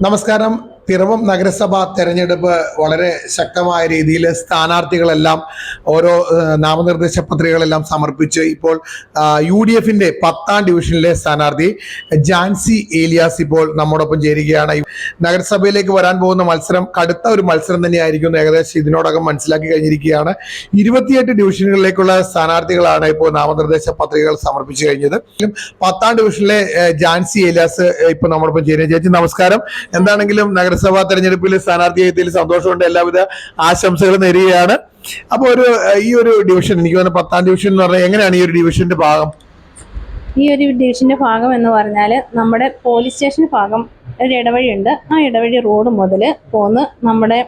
നമസ്കാരം. പിറവം നഗരസഭാ തെരഞ്ഞെടുപ്പ് വളരെ ശക്തമായ രീതിയിൽ സ്ഥാനാർത്ഥികളെല്ലാം ഓരോ നാമനിർദ്ദേശ പത്രികകളെല്ലാം സമർപ്പിച്ച് ഇപ്പോൾ യു ഡി എഫിന്റെ പത്താം ഡിവിഷനിലെ സ്ഥാനാർത്ഥി ജാൻസി ഏലിയാസ് ഇപ്പോൾ നമ്മോടൊപ്പം ചേരുകയാണ്. നഗരസഭയിലേക്ക് വരാൻ പോകുന്ന മത്സരം കടുത്ത ഒരു മത്സരം തന്നെയായിരിക്കും ഏകദേശം ഇതിനോടകം മനസ്സിലാക്കി കഴിഞ്ഞിരിക്കുകയാണ്. ഇരുപത്തിയെട്ട് ഡിവിഷനുകളിലേക്കുള്ള സ്ഥാനാർത്ഥികളാണ് ഇപ്പോൾ നാമനിർദ്ദേശ പത്രികകൾ സമർപ്പിച്ചു കഴിഞ്ഞത്. പത്താം ഡിവിഷനിലെ ജാൻസി ഏലിയാസ് ഇപ്പോൾ നമ്മോടൊപ്പം ചേരുക ചേച്ചി നമസ്കാരം. എന്താണെങ്കിലും നഗരസഭാ തെരഞ്ഞെടുപ്പിൽ സ്ഥാനാർത്ഥിയായതിൽ സന്തോഷമുണ്ട്. എല്ലാവിധ ആശംസകളും നേരുകയാണ്. അപ്പൊ ഒരു ഈ ഒരു ഡിവിഷൻ എനിക്ക് തോന്നുന്നു പത്താം ഡിവിഷൻ എന്ന് പറഞ്ഞാൽ എങ്ങനെയാണ് ഈ ഒരു ഡിവിഷന്റെ ഭാഗം? ഈ ഒരു ഡിവിഷന്റെ ഭാഗം എന്ന് പറഞ്ഞാൽ നമ്മുടെ പോലീസ് സ്റ്റേഷൻ ഭാഗം ഒരു ഇടവഴിയുണ്ട്. ആ ഇടവഴി റോഡ് മുതൽ പോന്ന് നമ്മുടെ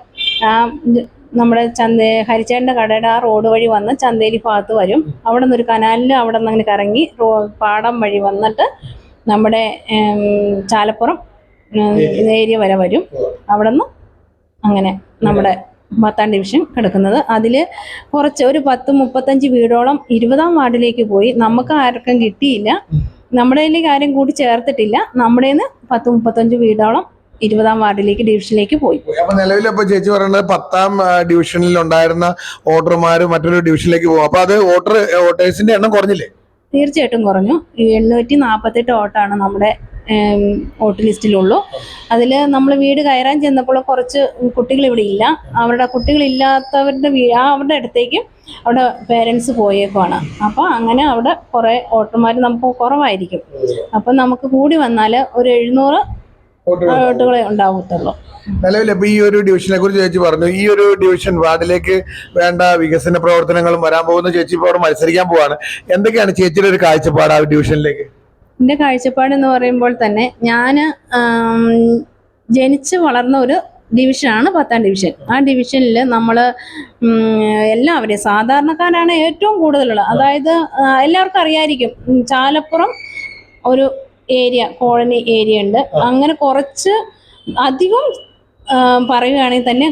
നമ്മുടെ ചന്ത ഹരിച്ചേട്ടന്റെ കടയുടെ ആ റോഡ് വഴി വന്ന് ചന്തേരി ഭാഗത്ത് വരും. അവിടെ ഒരു കനാലിൽ അവിടെ നിന്ന് അങ്ങനെ കറങ്ങി പാടം വഴി വന്നിട്ട് നമ്മുടെ ചാലപ്പുറം ഏരിയ വരെ വരും. അവിടെ നിന്ന് അങ്ങനെ നമ്മുടെ പത്താം ഡിവിഷൻ കിടക്കുന്നത്. അതിൽ കുറച്ച് ഒരു പത്ത് മുപ്പത്തഞ്ച് വീടോളം ഇരുപതാം വാർഡിലേക്ക് പോയി. നമുക്ക് ആർക്കും കിട്ടിയില്ല. നമ്മുടെ കയ്യിലേക്ക് ആരും കൂടി ചേർത്തിട്ടില്ല. നമ്മുടെ നിന്ന് പത്ത് മുപ്പത്തഞ്ച് വീടോളം ഇരുപതാം വാർഡിലേക്ക് ഡിവിഷനിലേക്ക് പോയി. അപ്പൊ നിലവിൽ അപ്പൊ ചേച്ചി പറയുന്നത് പത്താം ഡിവിഷനിൽ ഉണ്ടായിരുന്ന വോട്ടർമാർ മറ്റൊരു ഡിവിഷനിലേക്ക് പോകും. അപ്പൊ അത് വോട്ടർ വോട്ടേഴ്സിന്റെ എണ്ണം കുറഞ്ഞില്ലേ? തീർച്ചയായിട്ടും കുറഞ്ഞു. ഈ എണ്ണൂറ്റി നാപ്പത്തെട്ട് വോട്ടാണ് നമ്മുടെ വോട്ട് ലിസ്റ്റിലുള്ളൂ അതിൽ നമ്മൾ വീട് കയറാൻ ചെന്നപ്പോൾ കുറച്ച് കുട്ടികൾ ഇവിടെ ഇല്ല. അവരുടെ കുട്ടികളില്ലാത്തവരുടെ വീ ആ അവരുടെ അടുത്തേക്കും അവിടെ പേരൻസ് പോയേക്കുവാണ്. അപ്പോൾ അങ്ങനെ അവിടെ കുറേ ഓട്ടർമാർ നമുക്ക് കുറവായിരിക്കും. അപ്പം നമുക്ക് കൂടി വന്നാൽ ഒരു എഴുന്നൂറ് വോട്ടുകളെ ഉണ്ടാവത്തുള്ളൂ. നിലവിൽ ഇപ്പൊ ഈ ഒരു ഡിവിഷനെ കുറിച്ച് ചേച്ചി പറഞ്ഞു. ഈ ഒരു ഡിവിഷൻ വാർഡിലേക്ക് വേണ്ട വികസന പ്രവർത്തനങ്ങളും വരാൻ പോകുന്ന ചേച്ചി ഇപ്പോൾ അവിടെ മത്സരിക്കാൻ പോവാണ്. എന്തൊക്കെയാണ് ചേച്ചിയുടെ ഒരു കാഴ്ചപ്പാട് ആ ഡിവിഷനിലേക്ക് എന്റെ കാഴ്ചപ്പാട് എന്ന് പറയുമ്പോൾ തന്നെ ഞാൻ ജനിച്ച് വളർന്ന ഒരു ഡിവിഷനാണ് പത്താം ഡിവിഷൻ. ആ ഡിവിഷനിൽ നമ്മൾ എല്ലാവരെയും സാധാരണക്കാരാണ് ഏറ്റവും കൂടുതലുള്ളത്. അതായത് എല്ലാവർക്കും അറിയായിരിക്കും ചാലപ്പുറം ഒരു ഏരിയ കോളനി ഏരിയ ഉണ്ട്. അങ്ങനെ കുറച്ച് അധികം പറയുകയാണെങ്കിൽ തന്നെ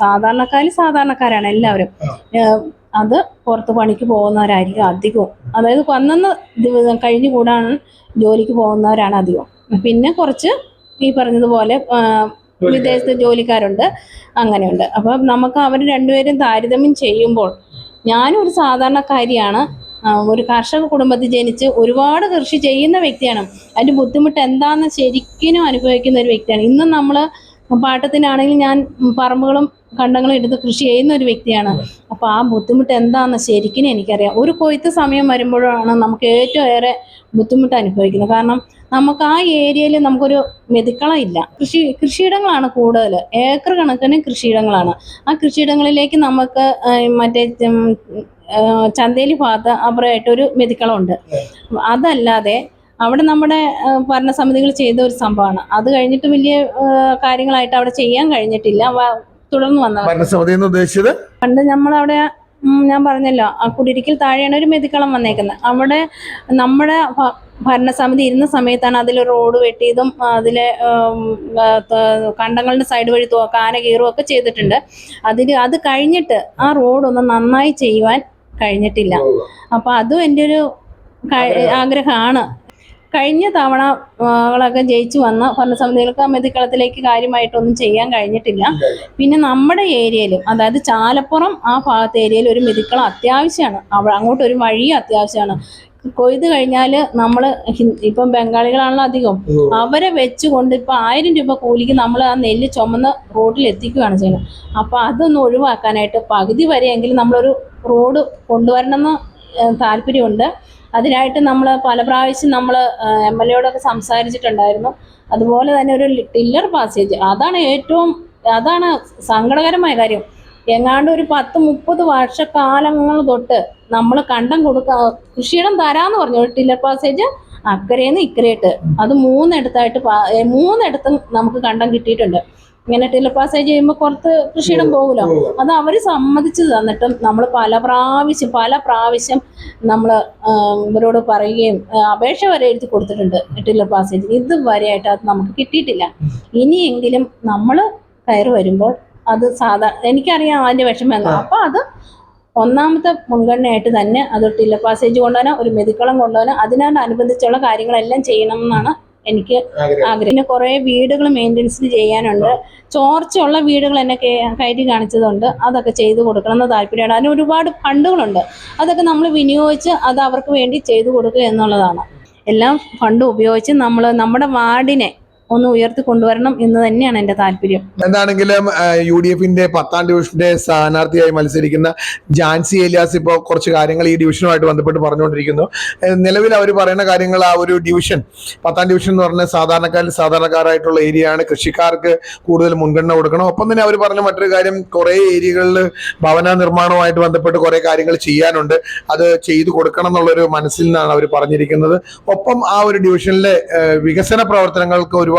സാധാരണക്കാർ സാധാരണക്കാരാണ് എല്ലാവരും. അത് പുറത്ത് പണിക്ക് പോകുന്നവരായിരിക്കും അധികവും. അതായത് അന്നന്ന് ദിവസം കഴിഞ്ഞുകൂടാണ് ജോലിക്ക് പോകുന്നവരാണ് അധികം പിന്നെ കുറച്ച് ഈ പറഞ്ഞതുപോലെ വിദേശത്ത് ജോലിക്കാരുണ്ട്. അങ്ങനെയുണ്ട്. അപ്പം നമുക്ക് അവർ രണ്ടുപേരും താരതമ്യം ചെയ്യുമ്പോൾ ഞാനും ഒരു സാധാരണക്കാരിയാണ്. ഒരു കർഷക കുടുംബത്തിൽ ജനിച്ച് ഒരുപാട് കൃഷി ചെയ്യുന്ന വ്യക്തിയാണ്. അതിന്റെ ബുദ്ധിമുട്ട് എന്താണെന്ന് ശരിക്കും അനുഭവിക്കുന്ന ഒരു വ്യക്തിയാണ്. ഇന്നും നമ്മൾ പാട്ടത്തിനാണെങ്കിൽ ഞാൻ പറമ്പുകളും കണ്ടങ്ങളും എടുത്ത് കൃഷി ചെയ്യുന്ന ഒരു വ്യക്തിയാണ്. അപ്പോൾ ആ ബുദ്ധിമുട്ട് എന്താണെന്ന് ശരിക്കും എനിക്കറിയാം. ഒരു കൊയ്ത്ത് സമയം വരുമ്പോഴാണ് നമുക്ക് ഏറ്റവും ഏറെ ബുദ്ധിമുട്ട് അനുഭവിക്കുന്നത്. കാരണം നമുക്ക് ആ ഏരിയയിൽ നമുക്കൊരു മെതിക്കളം ഇല്ല. കൃഷി കൃഷിയിടങ്ങളാണ് കൂടുതൽ. ഏക്കർ കണക്കിന് കൃഷിയിടങ്ങളാണ്. ആ കൃഷിയിടങ്ങളിലേക്ക് നമുക്ക് മറ്റേ ചന്തേലി ഭാഗത്ത് അപ്പുറമായിട്ടൊരു മെതിക്കളമുണ്ട് അതല്ലാതെ അവിടെ നമ്മുടെ ഭരണസമിതികൾ ചെയ്ത ഒരു സംഭവമാണ്. അത് കഴിഞ്ഞിട്ട് വലിയ കാര്യങ്ങളായിട്ട് അവിടെ ചെയ്യാൻ കഴിഞ്ഞിട്ടില്ല. തുടർന്ന് വന്ന ഭരണസമിതി എന്ന് ഉദ്ദേശിച്ചത്? പണ്ട് നമ്മളവിടെ ഞാൻ പറഞ്ഞല്ലോ ആ കുടിരിക്കൽ താഴെയാണ് ഒരു മെതിക്കളം വന്നേക്കുന്നത്. അവിടെ നമ്മുടെ ഭരണസമിതി ഇരുന്ന സമയത്താണ് അതിൽ റോഡ് വെട്ടിയതും അതിലെ കണ്ടങ്ങളുടെ സൈഡ് വഴി കാന കീറും ഒക്കെ ചെയ്തിട്ടുണ്ട്. അതിൽ അത് കഴിഞ്ഞിട്ട് ആ റോഡൊന്ന് നന്നായി ചെയ്യുവാൻ കഴിഞ്ഞിട്ടില്ല. അപ്പൊ അതും എന്റെ ഒരു ആഗ്രഹമാണ്. കഴിഞ്ഞ തവണ ആ, ജയിച്ചു വന്ന ഭരണസമിതികൾക്ക് അമിതിക്കളത്തിലേക്ക് മെതിക്കളത്തിലേക്ക് കാര്യമായിട്ടൊന്നും ചെയ്യാൻ കഴിഞ്ഞിട്ടില്ല. പിന്നെ നമ്മുടെ ഏരിയയിലും അതായത് ചാലപ്പുറം ആ ഭാഗത്ത് ഏരിയയിൽ ഒരു മിതിക്കളം അത്യാവശ്യമാണ്. അവിടെ അങ്ങോട്ട് ഒരു വഴി അത്യാവശ്യമാണ്. കൊയ്ത് കഴിഞ്ഞാൽ നമ്മൾ ഇപ്പം ബംഗാളികളാണല്ലോ അധികം. അവരെ വെച്ചുകൊണ്ട് ഇപ്പം ആയിരം രൂപ കൂലിക്ക് നമ്മൾ ആ നെല്ല് ചുമന്ന് റോഡിൽ എത്തിക്കുകയാണ് ചെയ്യുന്നത്. അപ്പോൾ അതൊന്ന് ഒഴിവാക്കാനായിട്ട് പകുതി വരെയെങ്കിലും നമ്മളൊരു റോഡ് കൊണ്ടുവരണമെന്ന് താല്പര്യമുണ്ട്. അതിനായിട്ട് നമ്മൾ പല പ്രാവശ്യം നമ്മൾ എം എൽ എയോടൊക്കെ സംസാരിച്ചിട്ടുണ്ടായിരുന്നു. അതുപോലെ തന്നെ ഒരു ടില്ലർ പാസേജ് അതാണ് ഏറ്റവും അതാണ് സങ്കടകരമായ കാര്യം. എങ്ങാണ്ട് ഒരു പത്ത് മുപ്പത് വർഷക്കാലങ്ങൾ തൊട്ട് നമ്മൾ കണ്ടം കൊടുക്ക കൃഷിയിടം തരാന്ന് പറഞ്ഞു. ഒരു ടില്ലർ പാസേജ് അക്കരേന്ന് ഇക്കരയിട്ട് അത് മൂന്നിടത്തായിട്ട് മൂന്നിടത്തും നമുക്ക് കണ്ടം കിട്ടിയിട്ടുണ്ട്. ഇങ്ങനെ ടില്ലർ പാസേജ് ചെയ്യുമ്പോൾ കുറച്ച് കൃഷിയിടം പോകുമല്ലോ അത് അവർ സമ്മതിച്ചു തന്നിട്ടും നമ്മൾ പല പ്രാവശ്യം പല പ്രാവശ്യം നമ്മൾ ഇവരോട് പറയുകയും അപേക്ഷ വരെ എഴുതി കൊടുത്തിട്ടുണ്ട് ടില്ലർ പാസേജ് ഇതുവരെയായിട്ട് അത് നമുക്ക് കിട്ടിയിട്ടില്ല. ഇനിയെങ്കിലും നമ്മൾ കയറി വരുമ്പോൾ അത് സാധാ എനിക്കറിയാം അതിന്റെ വിഷമം അപ്പോൾ അപ്പം അത് ഒന്നാമത്തെ മുൻഗണനയായിട്ട് തന്നെ അത് ടില്ല പാസേജ് കൊണ്ടുവരാൻ ഒരു മെതിക്കളം കൊണ്ടുവരാൻ അതിനോടനുബന്ധിച്ചുള്ള കാര്യങ്ങളെല്ലാം ചെയ്യണം എന്നാണ് എനിക്ക് ആഗ്രഹം. പിന്നെ കുറേ വീടുകൾ മെയിന്റെനൻസ് ചെയ്യാനുണ്ട്. ചോർച്ചയുള്ള വീടുകൾ എന്നെ കയറ്റി കാണിച്ചതുണ്ട്. അതൊക്കെ ചെയ്തു കൊടുക്കണം എന്ന് താല്പര്യമാണ്. അതിന് ഒരുപാട് ഫണ്ടുകളുണ്ട്. അതൊക്കെ നമ്മൾ വിനിയോഗിച്ച് അത് അവർക്ക് വേണ്ടി ചെയ്തു കൊടുക്കുക എന്നുള്ളതാണ്. എല്ലാം ഫണ്ട് ഉപയോഗിച്ച് നമ്മൾ നമ്മുടെ വാർഡിനെ ഒന്ന് ഉയർത്തി കൊണ്ടുവരണം എന്ന് തന്നെയാണ് എന്റെ താല്പര്യം. എന്താണെങ്കിലും യു ഡി എഫിന്റെ പത്താം ഡിവിഷന്റെ സ്ഥാനാർത്ഥിയായി മത്സരിക്കുന്ന ജാൻസി ഏലിയാസ് ഇപ്പോൾ കുറച്ച് കാര്യങ്ങൾ ഈ ഡിവിഷനുമായിട്ട് ബന്ധപ്പെട്ട് പറഞ്ഞുകൊണ്ടിരിക്കുന്നു. നിലവിൽ അവർ പറയുന്ന കാര്യങ്ങൾ ആ ഒരു ഡിവിഷൻ പത്താം ഡിവിഷൻ എന്ന് പറഞ്ഞാൽ സാധാരണക്കാരിൽ സാധാരണക്കാരായിട്ടുള്ള ഏരിയ ആണ് കൃഷിക്കാർക്ക് കൂടുതൽ മുൻഗണന കൊടുക്കണം. ഒപ്പം തന്നെ അവർ പറഞ്ഞ മറ്റൊരു കാര്യം കുറേ ഏരിയകളിൽ ഭവന നിർമ്മാണവുമായിട്ട് ബന്ധപ്പെട്ട് കുറേ കാര്യങ്ങൾ ചെയ്യാനുണ്ട്. അത് ചെയ്തു കൊടുക്കണം എന്നുള്ളൊരു മനസ്സിൽ നിന്നാണ് അവർ പറഞ്ഞിരിക്കുന്നത്. ഒപ്പം ആ ഒരു ഡിവിഷനിലെ വികസന പ്രവർത്തനങ്ങൾക്ക് ഒരുപാട്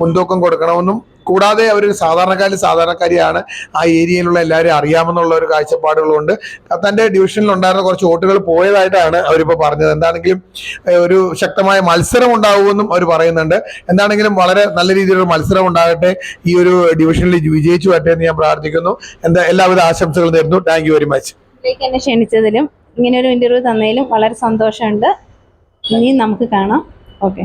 മുൻതൂക്കം കൊടുക്കണമെന്നും കൂടാതെ അവർ സാധാരണക്കാരിൽ സാധാരണക്കാരിയാണ് ആ ഏരിയയിലുള്ള എല്ലാവരും അറിയാമെന്നുള്ള ഒരു കാഴ്ചപ്പാടുകളുണ്ട്. തന്റെ ഡിവിഷനിൽ ഉണ്ടായിരുന്ന കുറച്ച് വോട്ടുകൾ പോയതായിട്ടാണ് അവരിപ്പോൾ പറഞ്ഞത്. എന്താണെങ്കിലും ഒരു ശക്തമായ മത്സരം ഉണ്ടാവുമെന്നും അവർ പറയുന്നുണ്ട്. എന്താണെങ്കിലും വളരെ നല്ല രീതിയിലൊരു മത്സരം ഉണ്ടാകട്ടെ ഈ ഒരു ഡിവിഷനിൽ വിജയിച്ചു വരട്ടെ എന്ന് ഞാൻ പ്രാർത്ഥിക്കുന്നു. എന്താ എല്ലാവിധ ആശംസകളും നേരുന്നു. താങ്ക് വെരി മച്ച് എന്നെ ക്ഷണിച്ചതിലും ഇങ്ങനെ ഒരു ഇന്റർവ്യൂ തന്നതിലും വളരെ സന്തോഷമുണ്ട്. ഇനിയും നമുക്ക് കാണാം. ഓക്കെ